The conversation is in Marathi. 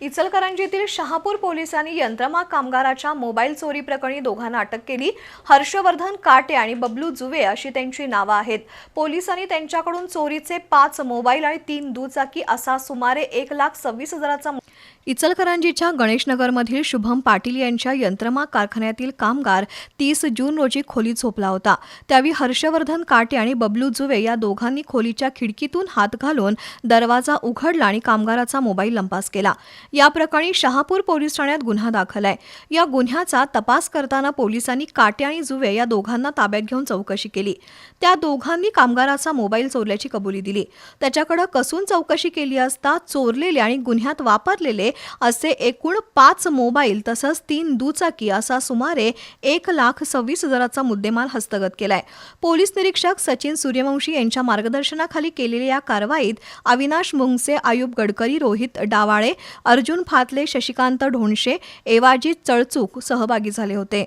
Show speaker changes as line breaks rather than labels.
इचलकरंजीतील शहापूर पोलिसांनी यंत्रमा कामगाराच्या मोबाईल चोरी प्रकरणी दोघांना अटक केली. हर्षवर्धन काटे आणि बबलू जुवे अशी त्यांची नावं आहेत. पोलिसांनी त्यांच्याकडून चोरीचे पाच मोबाईल आणि तीन दुचाकी असा सुमारे एक लाख सव्वीस हजाराचा इचलकरंजीच्या गणेशनगरमधील शुभम पाटील यांच्या यंत्रमा कारखान्यातील कामगार तीस जून रोजी खोलीत झोपला होता. त्यावेळी हर्षवर्धन काटे आणि बबलू जुवे या दोघांनी खोलीच्या खिडकीतून हात घालून दरवाजा उघडला आणि कामगाराचा मोबाईल लंपास केला. या प्रकरणी शहापूर पोलीस ठाण्यात गुन्हा दाखल आहे. या गुन्ह्याचा तपास करताना पोलिसांनी काटे आणि जुवे या दोघांना ताब्यात घेऊन चौकशी केली. त्या दोघांनी कामगाराचा मोबाईल चोरल्याची कबुली दिली. त्याच्याकडे कसून चौकशी केली असता चोरलेले आणि गुन्ह्यात वापरलेले असे एकूण पाच मोबाईल तसंच तीन दुचाकी असा सुमारे एक लाख सव्वीस हजाराचा मुद्देमाल हस्तगत केलाय. पोलीस निरीक्षक सचिन सूर्यवंशी यांच्या मार्गदर्शनाखाली केलेल्या या कारवाईत अविनाश मुंगसे आयुब गडकरी रोहित डावाळे अर्जुन फातले शशिकांत ढोणशे एवाजी चळचूक सहभागी झाले होते.